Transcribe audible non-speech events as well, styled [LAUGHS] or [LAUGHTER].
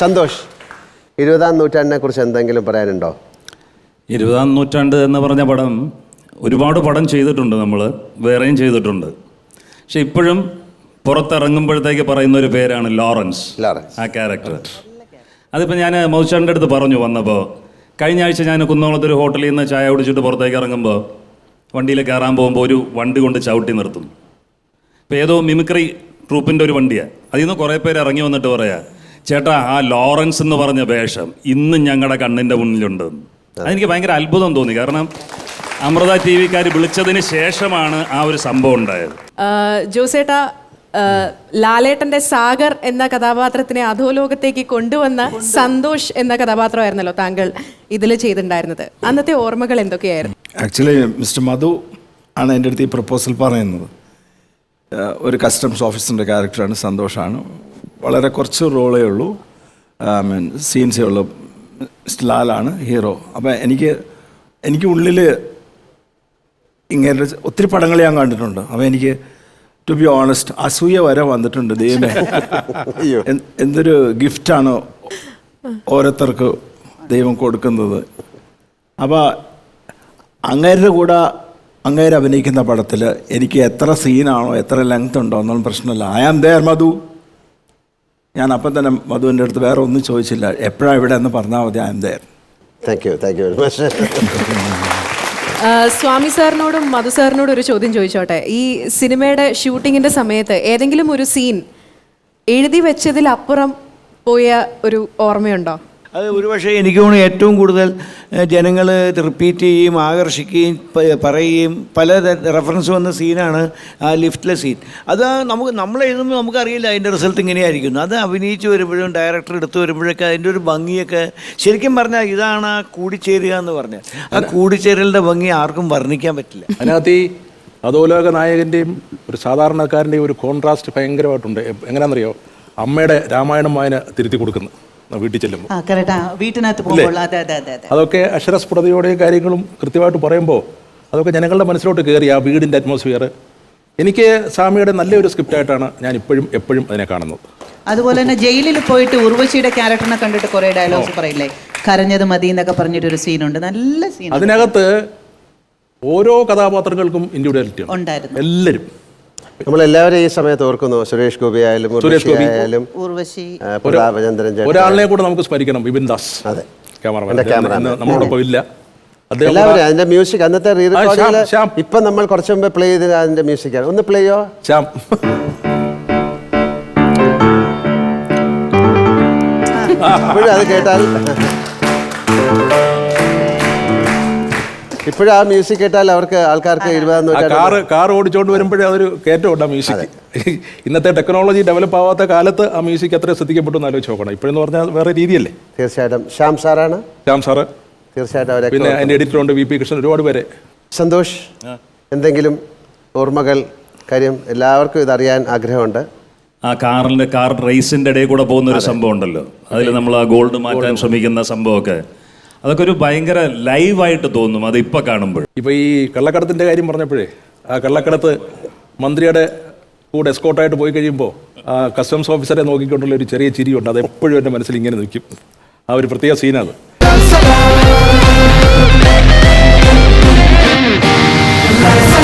സന്തോഷ് ഇരുപതാം നൂറ്റാണ്ടിനെ കുറിച്ച് എന്തെങ്കിലും പറയാനുണ്ടോ? ഇരുപതാം നൂറ്റാണ്ട് എന്ന് പറഞ്ഞ പടം ഒരുപാട് പടം ചെയ്തിട്ടുണ്ട് നമ്മൾ വേറെയും ചെയ്തിട്ടുണ്ട്. പക്ഷെ ഇപ്പോഴും പുറത്തിറങ്ങുമ്പോഴത്തേക്ക് പറയുന്ന ഒരു പേരാണ് ലോറൻസ് ലോറൻസ്. ആ ക്യാരക്ടർ. അതിപ്പോൾ ഞാൻ മൗസാന്റെ അടുത്ത് പറഞ്ഞു വന്നപ്പോൾ കഴിഞ്ഞ ആഴ്ച ഞാൻ കുന്നോളത്തൊരു ഹോട്ടലിൽ നിന്ന് ചായ കുടിച്ചിട്ട് പുറത്തേക്ക് ഇറങ്ങുമ്പോൾ വണ്ടിയിൽ കയറാൻ പോകുമ്പോൾ ഒരു വണ്ടി കൊണ്ട് ചവിട്ടി നിർത്തും. ഇപ്പോൾ ഏതോ മിമിക്രി ട്രൂപ്പിന്റെ ഒരു വണ്ടിയാണ് അതിൽ നിന്ന് കുറേ പേര് ഇറങ്ങി വന്നിട്ട് പറയാ ചേട്ടാ ആ ലോറൻസ് എന്ന് പറഞ്ഞ വേഷം ഇന്നും ഞങ്ങളുടെ കണ്ണിന്റെ മുന്നിലുണ്ട്. അതെനിക്ക് ഭയങ്കര അത്ഭുതം തോന്നി. കാരണം അമൃത ടി വിക്കാർ വിളിച്ചതിന് ശേഷമാണ് ആ ഒരു സംഭവം ഉണ്ടായത്. ജോസേട്ട ലാലേട്ടന്റെ സാഗർ എന്ന കഥാപാത്രത്തിനെ അധോലോകത്തേക്ക് കൊണ്ടുവന്ന സന്തോഷ് എന്ന കഥാപാത്രമായിരുന്നല്ലോ താങ്കൾ ഇതിൽ ചെയ്തിട്ടുണ്ടായിരുന്നത്. അന്നത്തെ ഓർമ്മകൾ എന്തൊക്കെയായിരുന്നു? ആക്ച്വലി മിസ്റ്റർ മധു ആണ് എന്റെ അടുത്ത് ഈ പ്രപ്പോസൽ പറയുന്നത്. ഒരു കസ്റ്റംസ് ഓഫീസറിന്റെ ക്യാരക്ടറാണ് സന്തോഷാണ്. വളരെ കുറച്ച് റോളേ ഉള്ളൂ. ഐ മീൻ സീൻസേ ഉള്ളൂ. ലാലാണ് ഹീറോ അപ്പം എനിക്ക് എനിക്ക് ഉള്ളിൽ ഇങ്ങനെ ഒത്തിരി പടങ്ങൾ ഞാൻ കണ്ടിട്ടുണ്ട്. അപ്പം എനിക്ക് ടു ബി ഓണസ്റ്റ് അസൂയ വരെ വന്നിട്ടുണ്ട് ദൈവമേ. എന്തൊരു ഗിഫ്റ്റാണ് ഓരോരുത്തർക്ക് ദൈവം കൊടുക്കുന്നത്. അപ്പോൾ അങ്ങേരുടെ കൂടെ അങ്ങേര് അഭിനയിക്കുന്ന പടത്തിൽ എനിക്ക് എത്ര സീനാണോ എത്ര ലെങ്ത് ഉണ്ടോ എന്നൊന്നും പ്രശ്നമില്ല. ഐ ആം ദേർ മധു ഞാൻ അപ്പം തന്നെ മധുവിന്റെ അടുത്ത് വേറെ ഒന്നും ചോദിച്ചില്ല. എപ്പോഴാണ് ഇവിടെ എന്ന് പറഞ്ഞാൽ മതി I am there thank you thank you very much Swami സാറിനോടും Madhu സാറിനോടും ഒരു ചോദ്യം ചോദിച്ചോട്ടെ. ഈ സിനിമയുടെ ഷൂട്ടിങ്ങിന്റെ സമയത്ത് ഏതെങ്കിലും ഒരു സീൻ എഴുതി വെച്ചതിലപ്പുറം പോയ ഒരു ഓർമ്മയുണ്ടോ? അത് ഒരുപക്ഷെ എനിക്ക് തോന്നുന്നു ഏറ്റവും കൂടുതൽ ജനങ്ങൾ റിപ്പീറ്റ് ചെയ്യുകയും ആകർഷിക്കുകയും പറയുകയും പല റെഫറൻസ് വന്ന സീനാണ് ആ ലിഫ്റ്റിലെ സീൻ അത് നമുക്ക് നമ്മൾ എഴുതുമ്പോൾ നമുക്കറിയില്ല അതിന്റെ റിസൾട്ട് ഇങ്ങനെയായിരിക്കുന്നു. അത് അഭിനയിച്ച് വരുമ്പോഴും ഡയറക്ടർ എടുത്തു വരുമ്പോഴൊക്കെ അതിന്റെ ഒരു ഭംഗിയൊക്കെ ശരിക്കും പറഞ്ഞാൽ ഇതാണ് ആ കൂടിച്ചേരുക എന്ന് പറഞ്ഞാൽ. ആ കൂടിച്ചേരലിന്റെ ഭംഗി ആർക്കും വർണിക്കാൻ പറ്റില്ല. അതിനകത്ത് ഈ അധോലോക നായകന്റെയും ഒരു സാധാരണക്കാരന്റെയും ഒരു കോൺട്രാസ്റ്റ് ഭയങ്കരമായിട്ടുണ്ട്. എങ്ങനെയാണെന്നറിയോ അമ്മയുടെ രാമായണം വായന തിരുത്തി കൊടുക്കുന്നു. ആ വീട്ടിൽ ചെല്ലുമ്പോൾ. ആ കറക്റ്റ് ആ വീട്ടിനകത്ത് പോകുമ്പോൾ അതെ അതെ അതെ അതെ. അതൊക്കെ അക്ഷരസ്ഫുടതയോടെയും കാര്യങ്ങളും കൃത്യമായിട്ട് പറയുമ്പോൾ അതൊക്കെ ജനങ്ങളുടെ മനസ്സിലോട്ട് കയറി ആ വീടിന്റെ അറ്റ്മോസ്ഫിയർ എനിക്ക് സ്വാമിയുടെ നല്ലൊരു സ്ക്രിപ്റ്റായിട്ടാണ് ഞാൻ ഇപ്പോഴും എപ്പോഴും അതിനെ കാണുന്നത്. അതുപോലെ തന്നെ ജയിലിൽ പോയിട്ട് ഉർവശിയുടെ ക്യാരക്ടറിനെ കണ്ടിട്ട് കുറേ ഡയലോഗ്സ് പറയില്ലേ? കരഞ്ഞത് മതി എന്നൊക്കെ പറഞ്ഞിട്ടൊരു സീനുണ്ട് നല്ല സീൻ അതിനകത്ത് ഓരോ കഥാപാത്രങ്ങൾക്കും ഇൻഡിവിജ്വാലിറ്റി ഉണ്ടായിരുന്നു. എല്ലാവരും. നമ്മളെല്ലാവരും ഈ സമയത്ത് ഓർക്കുന്നു സുരേഷ് ഗോപി ആയാലും സുരേഷ് ഗോപി. ആയാലും ഉർവശി. ഒരാളിനെ കൂടെ നമുക്ക് സ്മരിക്കണം വിപിൻ ദാസ്. അതെ. ക്യാമറമാൻ. നമ്മളോടൊപ്പം ഇല്ല. എല്ലാവരും അതിന്റെ മ്യൂസിക് അന്നത്തെ റീ ശ്യാം. ഇപ്പൊ നമ്മൾ കുറച്ച് മുമ്പ് പ്ലേ ചെയ്ത് അതിന്റെ മ്യൂസിക്കാണ്. ഒന്ന് പ്ലേ ചെയ്യോ? ശ്യാം. അത് കേട്ടാൽ ഇപ്പോഴും ആ മ്യൂസിക് കേട്ടാൽ അവർക്ക് ആൾക്കാർക്ക് ഇരുപതാം കാറ് കാർ ഓടിച്ചോണ്ട് വരുമ്പോഴേ അതൊരു കയറ്റമുണ്ട് ആ മ്യൂസിക്. [LAUGHS] ഇന്നത്തെ ടെക്നോളജി ഡെവലപ്പ് ആവാത്ത കാലത്ത് ആ മ്യൂസിക് എത്ര ശ്രദ്ധിക്കപ്പെട്ടു എന്ന് ആലോചിച്ച് നോക്കണം. ഇപ്പോഴെന്ന് പറഞ്ഞാൽ വേറെ രീതിയല്ലേ? തീർച്ചയായിട്ടും. ശ്യാം സാറാണ്. ശ്യാം സാറ്. തീർച്ചയായിട്ടും അവരെ പിന്നെ അതിന്റെ എഡിറ്ററുണ്ട് വി പി കൃഷ്ണൻ ഒരുപാട് പേരെ. സന്തോഷ് എന്തെങ്കിലും ഓർമ്മകൾ കാര്യം എല്ലാവർക്കും ഇതറിയാൻ ആഗ്രഹമുണ്ട്. ആ കാറിന്റെ കാർ റേസിന്റെ ഇടയിൽ കൂടെ പോകുന്ന ഒരു സംഭവം ഉണ്ടല്ലോ. അതിൽ നമ്മൾ ആ ഗോൾഡ് മാറ്റാൻ ശ്രമിക്കുന്ന സംഭവമൊക്കെ. അതൊക്കെ ഒരു ഭയങ്കര ലൈവായിട്ട് തോന്നും അത് ഇപ്പം കാണുമ്പോൾ. ഇപ്പോൾ ഈ കള്ളക്കടത്തിന്റെ കാര്യം പറഞ്ഞപ്പോഴേ ആ കള്ളക്കടത്ത് മന്ത്രിയുടെ കൂടെ എസ്കോട്ടായിട്ട് പോയി കഴിയുമ്പോൾ കസ്റ്റംസ് ഓഫീസറെ നോക്കിക്കൊണ്ടുള്ള ഒരു ചെറിയ ചിരിയുണ്ട്. അത് എപ്പോഴും എന്റെ മനസ്സിൽ ഇങ്ങനെ നിൽക്കും. ആ ഒരു പ്രത്യേക സീനാണ് Love